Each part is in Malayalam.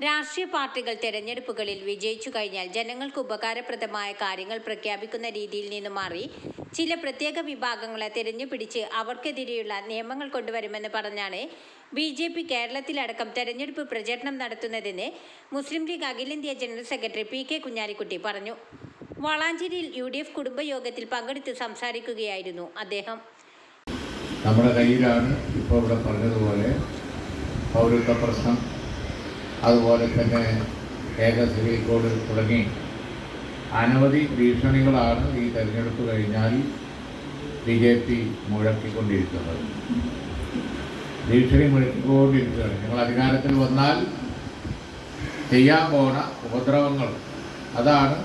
രാഷ്ട്രീയ പാർട്ടികൾ തെരഞ്ഞെടുപ്പുകളിൽ വിജയിച്ചു കഴിഞ്ഞാൽ ജനങ്ങൾക്ക് ഉപകാരപ്രദമായ കാര്യങ്ങൾ പ്രഖ്യാപിക്കുന്ന രീതിയിൽ നിന്ന് മാറി ചില പ്രത്യേക വിഭാഗങ്ങളെ തിരഞ്ഞുപിടിച്ച് അവർക്കെതിരെയുള്ള നിയമങ്ങൾ കൊണ്ടുവരുമെന്ന് പറഞ്ഞാണ് ബി ജെ പി കേരളത്തിലടക്കം തെരഞ്ഞെടുപ്പ് പ്രചരണം നടത്തുന്നതെന്ന് മുസ്ലിം ലീഗ് അഖിലേന്ത്യാ general secretary P K Kunhalikutty പറഞ്ഞു. വളാഞ്ചേരിയിൽ യു ഡി എഫ് കുടുംബയോഗത്തിൽ പങ്കെടുത്ത് സംസാരിക്കുകയായിരുന്നു അദ്ദേഹം. നമ്മുടെ കയ്യിലാണ് ഇപ്പോൾ ഇവിടെ പറഞ്ഞതുപോലെ പൗരത്വ പ്രശ്നം അതുപോലെ തന്നെ ഏക സിവിൽ കോഡ് തുടങ്ങി. അനവധി ഭീഷണികളാണ് ഈ തെരഞ്ഞെടുപ്പ് കഴിഞ്ഞാൽ ബി ജെ പി മുഴക്കിക്കൊണ്ടിരിക്കുന്നത്. ഭീഷണി മുഴക്കിക്കൊണ്ടിരിക്കുകയാണ്. നിങ്ങൾ അധികാരത്തിൽ വന്നാൽ ചെയ്യാൻ പോണ ഉപദ്രവങ്ങൾ അതാണ്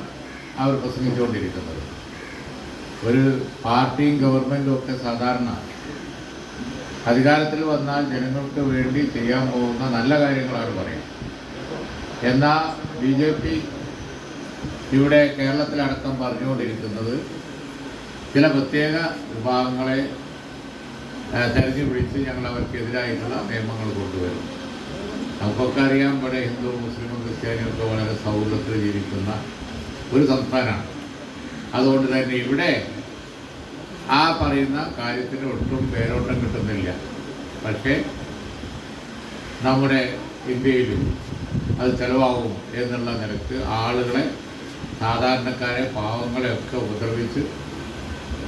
അവർ പ്രസംഗിച്ചുകൊണ്ടിരിക്കുന്നത്. ഒരു പാർട്ടിയും ഗവൺമെന്റും ഒക്കെ സാധാരണ അധികാരത്തിൽ വന്നാൽ ജനങ്ങൾക്ക് വേണ്ടി ചെയ്യാൻ പോകുന്ന നല്ല കാര്യങ്ങളാണ് പറയുന്നത്. എന്നാൽ ബി ജെ പി ഇവിടെ കേരളത്തിലടക്കം പറഞ്ഞുകൊണ്ടിരിക്കുന്നത് ചില പ്രത്യേക വിഭാഗങ്ങളെ തെരഞ്ഞു പിടിച്ച് ഞങ്ങൾ അവർക്കെതിരായിട്ടുള്ള നിയമങ്ങൾ കൊണ്ടുവരും. നമുക്കൊക്കെ അറിയാം ഇവിടെ ഹിന്ദു മുസ്ലിം ക്രിസ്ത്യാനിയൊക്കെ വളരെ സൗഹൃദത്തിൽ ജീവിക്കുന്ന ഒരു സംസ്ഥാനമാണ്. അതുകൊണ്ട് തന്നെ ഇവിടെ ആ പറയുന്ന കാര്യത്തിന് ഒട്ടും പേരോട്ടം കിട്ടുന്നില്ല. പക്ഷേ നമ്മുടെ ഇന്ത്യയിലും അത് ചിലവാകും എന്നുള്ള നിലയ്ക്ക് ആളുകളെ സാധാരണക്കാരെ പാവങ്ങളെയൊക്കെ ഉപദ്രവിച്ച്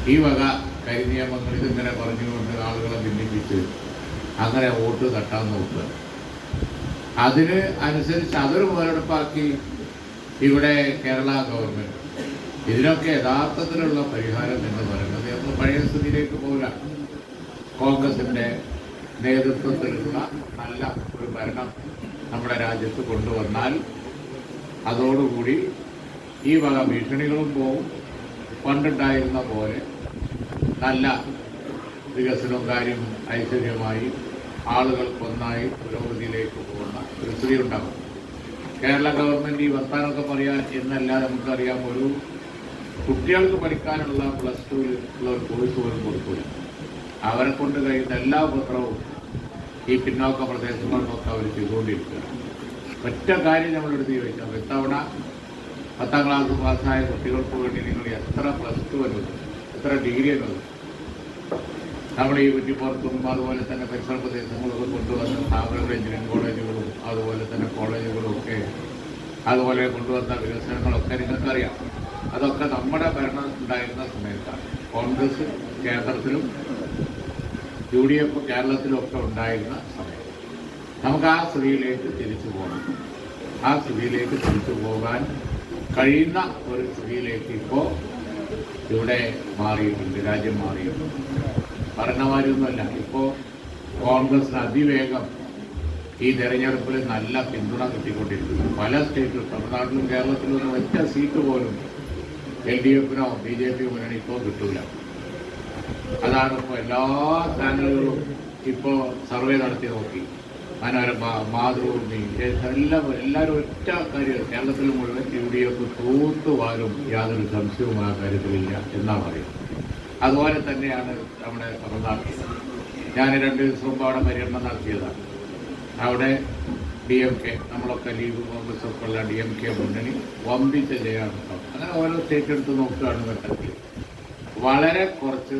ഈ വക കരിനിയമങ്ങളിൽ ഇതിങ്ങനെ പറഞ്ഞുകൊണ്ട് ആളുകളെ ഭിന്നിപ്പിച്ച് അങ്ങനെ വോട്ട് തട്ടാൻ നോക്കുക. അതിന് അനുസരിച്ച് അതൊരു മുതലെടുപ്പാക്കി ഇവിടെ കേരള ഗവൺമെന്റ് ഇതിനൊക്കെ യഥാർത്ഥത്തിലുള്ള പരിഹാരം എന്ന് പറയുന്നത് നമ്മൾ പഴയ സ്ഥിതിയിലേക്ക് പോകില്ല കോൺഗ്രസിന്റെ നേതൃത്വത്തിലുള്ള നല്ല ഒരു ഭരണം നമ്മുടെ രാജ്യത്ത് കൊണ്ടുവന്നാൽ അതോടുകൂടി ഈ വക ഭീഷണികളും പോവും. പണ്ടുണ്ടായിരുന്ന പോലെ നല്ല വികസനവും കാര്യം ഐശ്വര്യമായി ആളുകൾ ആളുകൾക്കൊന്നായി പുരോഗതിയിലേക്ക് പോകുന്ന ഒരു സ്ഥിതി ഉണ്ടാകും. കേരള ഗവൺമെന്റ് ഈ വർത്താനമൊക്കെ പറയാൻ എന്നല്ലാതെ നമുക്കറിയാം ഒരു കുട്ടികൾക്ക് പഠിക്കാനുള്ള പ്ലസ് ടുവിൽ ഉള്ള ഒരു കോഴ്സ് പോലും കൊടുക്കില്ല അവരെ കൊണ്ട് കഴിയുന്ന എല്ലാ ഉപദ്രവവും ഈ പിന്നോക്ക പ്രദേശങ്ങളിലൊക്കെ അവർ ചെയ്തുകൊണ്ടിരിക്കുകയാണ് ഒറ്റ കാര്യം നമ്മളെടുത്ത് ചോദിക്കാം. ഇത്തവണ പത്താം ക്ലാസ് പാസ്സായ കുട്ടികൾക്ക് വേണ്ടി നിങ്ങൾ എത്ര പ്ലസ് ടു അനുവദിച്ചു? എത്ര ഡിഗ്രി അനുവദിച്ചു? നമ്മൾ ഈ കുറ്റിപ്പുറത്തും അതുപോലെ തന്നെ പരിസര പ്രദേശങ്ങളൊക്കെ കൊണ്ടുവന്ന സ്ഥാപനങ്ങൾ എഞ്ചിനീയറിംഗ് കോളേജുകളും അതുപോലെ തന്നെ കോളേജുകളും ഒക്കെ അതുപോലെ കൊണ്ടുവന്ന വികസനങ്ങളൊക്കെ നിങ്ങൾക്കറിയാം. അതൊക്കെ നമ്മുടെ ഭരണം ഉണ്ടായിരുന്ന സമയത്താണ്. കോൺഗ്രസ് കേന്ദ്രത്തിലും യു ഡി എഫ് കേരളത്തിലൊക്കെ ഉണ്ടായിരുന്ന സമയം. നമുക്ക് ആ സ്ഥിതിയിലേക്ക് തിരിച്ചു പോകണം ആ സ്ഥിതിയിലേക്ക് തിരിച്ചു പോകാൻ കഴിയുന്ന ഒരു സ്ഥിതിയിലേക്ക് ഇപ്പോൾ ഇവിടെ മാറിയിട്ടുണ്ട് രാജ്യം മാറിയിട്ടുണ്ട്. ഭരണമാരൊന്നുമല്ല ഇപ്പോൾ കോൺഗ്രസിന് അതിവേഗം ഈ തെരഞ്ഞെടുപ്പിൽ നല്ല പിന്തുണ കിട്ടിക്കൊണ്ടിരിക്കുന്നു. പല സ്റ്റേറ്റിലും തമിഴ്നാട്ടിലും കേരളത്തിലും ഒന്നും ഒറ്റ സീറ്റ് പോലും എൽ ഡി എഫിനോ ബി ജെ പി മുന്നണി ഇപ്പോൾ കിട്ടില്ല അതാണ് ഇപ്പോൾ എല്ലാ ചാനലുകളും ഇപ്പോൾ സർവേ നടത്തി നോക്കി. മനോരമ മാതൃഭൂമി എല്ലാം എല്ലാവരും ഒറ്റ കാര്യം കേരളത്തിൽ മുഴുവൻ യു ഡി എഫ് തൂത്തുവാരും യാതൊരു സംശയവും ആ കാര്യത്തിലില്ല എന്നാണ് പറയുന്നത് അതുപോലെ തന്നെയാണ് നമ്മുടെ തമിഴ്നാട്ടിൽ ഞാൻ രണ്ട് ദിവസം മുമ്പ് അവിടെ പര്യടനം നടത്തിയതാണ് അവിടെ ഡി എം കെ നമ്മളൊക്കെ ലീഗ് കോൺഗ്രസ് ഒക്കെ ഉള്ള ഡി എം കെ മുന്നണി വമ്പിച്ച ജയാണ് അങ്ങനെ ഓരോ സ്റ്റേറ്റ് എടുത്ത് നോക്കുകയാണെന്നുണ്ടെങ്കിൽ വളരെ കുറച്ച്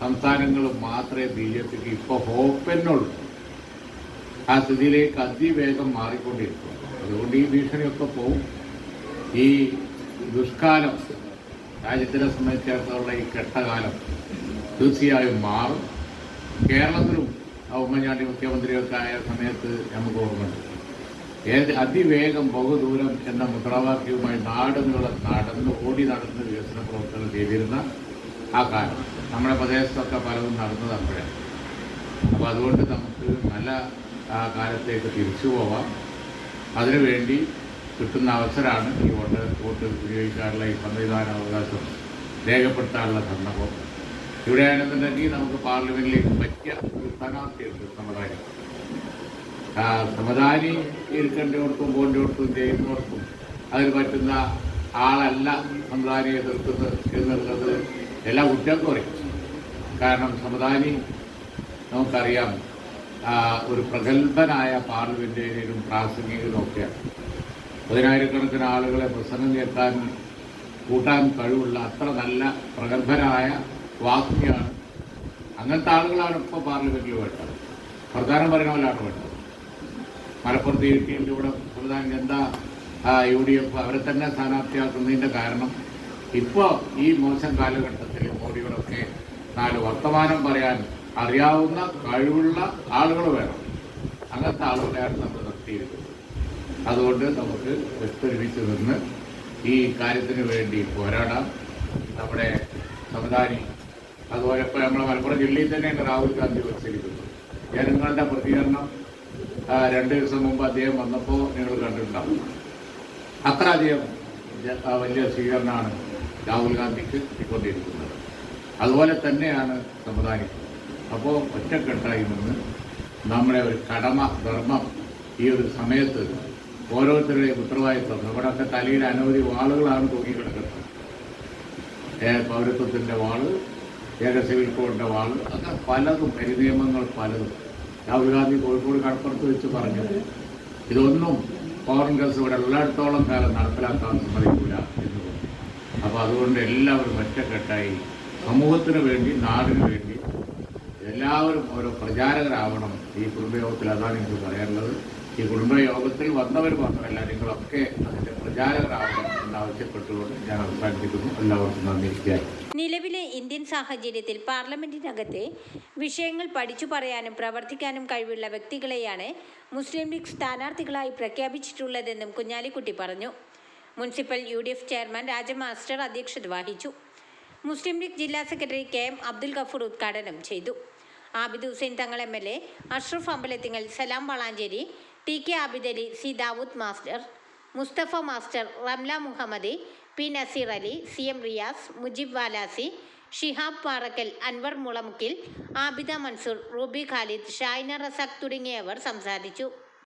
സംസ്ഥാനങ്ങൾ മാത്രമേ ബി ജെ പിക്ക് ഇപ്പോൾ ഹോപ്പെന്നുള്ളൂ. ആ സ്ഥിതിയിലേക്ക് അതിവേഗം മാറിക്കൊണ്ടിരിക്കും അതുകൊണ്ട് ഈ ഭീഷണിയൊക്കെ പോവും. ഈ ദുഷ്കാലം രാജ്യത്തിനെ സംബന്ധിച്ചിടത്തോളം ഈ കെട്ടകാലം തീർച്ചയായും മാറും. കേരളത്തിലും ഉമ്മൻചാണ്ടി മുഖ്യമന്ത്രിയൊക്കെ ആയ സമയത്ത് നമുക്ക് ഓർമ്മയുണ്ട്. ഏത് അതിവേഗം ബഹുദൂരം എന്ന മുദ്രാവാക്യവുമായി നാടുകളെ നടന്ന് ഓടി നടന്ന് വികസന പ്രവർത്തനം ചെയ്തിരുന്ന ആ കാലം. നമ്മുടെ പ്രദേശത്തൊക്കെ പലതും നടന്നത് അപ്പോഴാണ്. അപ്പോൾ അതുകൊണ്ട് നമുക്ക് നല്ല ആ കാലത്തേക്ക് തിരിച്ചു പോവാം. അതിനുവേണ്ടി കിട്ടുന്ന അവസരമാണ് ഈ വോട്ട് വോട്ട് ഉപയോഗിക്കാനുള്ള ഈ സമ്മതിദാന അവകാശം രേഖപ്പെടുത്താനുള്ള സന്ദർഭം ഇവിടെയാണെന്നുണ്ടെങ്കിൽ നമുക്ക് പാർലമെന്റിലേക്ക് പറ്റിയ ഒരു സ്ഥാനാർത്ഥിയുണ്ട് സമതാനി ആ ഇരിക്കേണ്ടവർക്കും പോകേണ്ടവർക്കും ചെയ്യുന്നവർക്കും അതിന് പറ്റുന്ന ആളല്ല സമുദായം എതിർക്കുന്നത് എന്നുള്ളത് എല്ലാ കുട്ടികൾക്കും അറിയാം. കാരണം സമുദായി നമുക്കറിയാം ഒരു പ്രഗത്ഭനായ പാർലമെന്റേറിയനും പ്രാസംഗികനും ഒക്കെയാണ്. പതിനായിരക്കണക്കിന് ആളുകളെ പ്രസംഗം കേൾക്കാൻ കൂട്ടാൻ കഴിവുള്ള അത്ര നല്ല പ്രഗത്ഭനായ വാഗ്മിയാണ് അങ്ങനത്തെ ആളുകളാണ് ഇപ്പോൾ പാർലമെന്റിൽ വേണ്ടത്. പ്രധാനം പറയുന്ന പോലെയാണ് വേണ്ടത്. മലപ്പുറത്ത് ഈ ഇവിടെ പ്രധാന എന്താ യു ഡി എഫ് അവരെ തന്നെ സ്ഥാനാർത്ഥിയാക്കുന്നതിന്റെ കാരണം ഇപ്പോൾ ഈ മോശം കാലഘട്ടത്തിൽ മോഡികളൊക്കെ നാല് വർത്തമാനം പറയാൻ അറിയാവുന്ന കഴിവുള്ള ആളുകൾ വേണം. അങ്ങനത്തെ ആളുകളെയാണ് നമ്മൾ നിർത്തിയിരിക്കുന്നത്. അതുകൊണ്ട് നമുക്ക് വിസ്തരിപ്പിച്ചു നിന്ന് ഈ കാര്യത്തിന് വേണ്ടി പോരാടാം. നമ്മുടെ സംവിധാനി അതുപോലെ ഇപ്പോൾ നമ്മുടെ മലപ്പുറം ജില്ലയിൽ തന്നെയാണ് രാഹുൽ ഗാന്ധി വച്ചിരിക്കുന്നത്. ജനങ്ങളുടെ പ്രതികരണം രണ്ട് ദിവസം മുമ്പ് അദ്ദേഹം വന്നപ്പോൾ നിങ്ങൾ കണ്ടിട്ടുണ്ടാവും. അത്ര അധികം വലിയ സ്വീകരണമാണ് രാഹുൽ ഗാന്ധിക്ക് കിട്ടിക്കൊണ്ടിരിക്കുന്നത്. അതുപോലെ തന്നെയാണ് സമുദായം അപ്പോൾ ഒറ്റക്കെട്ടായി നിന്ന് നമ്മുടെ ഒരു കടമ ധർമ്മം ഈ ഒരു സമയത്ത് ഓരോരുത്തരുടെയും ഉത്തരവാദിത്വം. നമ്മുടെയൊക്കെ തലയിൽ അനവധി വാളുകളാണ് തൂങ്ങിക്കിടക്കുന്നത്. പൗരത്വത്തിന്റെ വാൾ ഏക സിവിൽ കോഡിന്റെ വാൾ അങ്ങനെ പലതും പരിനിയമങ്ങൾ പലതും. രാഹുൽ ഗാന്ധി കോഴിക്കോട് കടപ്പുറത്ത് വെച്ച് പറഞ്ഞു ഇതൊന്നും കോൺഗ്രസ് ഇവിടെ ഉള്ളിടത്തോളം കാലം നടപ്പിലാക്കാൻ സമ്മതിക്കില്ല എന്ന് അപ്പോൾ അതുകൊണ്ട് എല്ലാവരും ഒറ്റക്കെട്ടായി സമൂഹത്തിന് വേണ്ടി നാടിന് വേണ്ടി എല്ലാവരും ഓരോ പ്രചാരകരാവണം ഈ കുടുംബയോഗത്തിൽ അതാണ് എനിക്ക് പറയാനുള്ളത്. ഈ കുടുംബയോഗത്തിൽ വന്നവർ മാത്രമല്ല നിങ്ങളൊക്കെ അതിന്റെ പ്രചാരകരാവണം എന്നാവശ്യപ്പെട്ടുകൊണ്ട് ഞാൻ അവസാനിപ്പിക്കുന്നു. എല്ലാവർക്കും നിലവിലെ ഇന്ത്യൻ സാഹചര്യത്തിൽ പാർലമെന്റിനകത്തെ വിഷയങ്ങൾ പഠിച്ചു പറയാനും പ്രവർത്തിക്കാനും കഴിവുള്ള വ്യക്തികളെയാണ് മുസ്ലിം ലീഗ് സ്ഥാനാർത്ഥികളായി പ്രഖ്യാപിച്ചിട്ടുള്ളതെന്നും കുഞ്ഞാലിക്കുട്ടി പറഞ്ഞു. മുനിസിപ്പൽ യു ചെയർമാൻ രാജമാസ്റ്റർ അധ്യക്ഷത വഹിച്ചു. മുസ്ലിം ലീഗ് ജില്ലാ secretary K M Abdul Gafoor ഉദ്ഘാടനം ചെയ്തു. Abid Hussain Thangal M L A Ashraf Ambalathingal Salam Valanchery T K Abidali C Dawood master Musthafa master Ramla Muhammed P Naseer Ali C M Riyas Mujeeb Valasi Shihab Parakkal Anwar Mulamukkil Abida Mansoor Ruby Khalid Shaina Razak തുടങ്ങിയവർ സംസാരിച്ചു.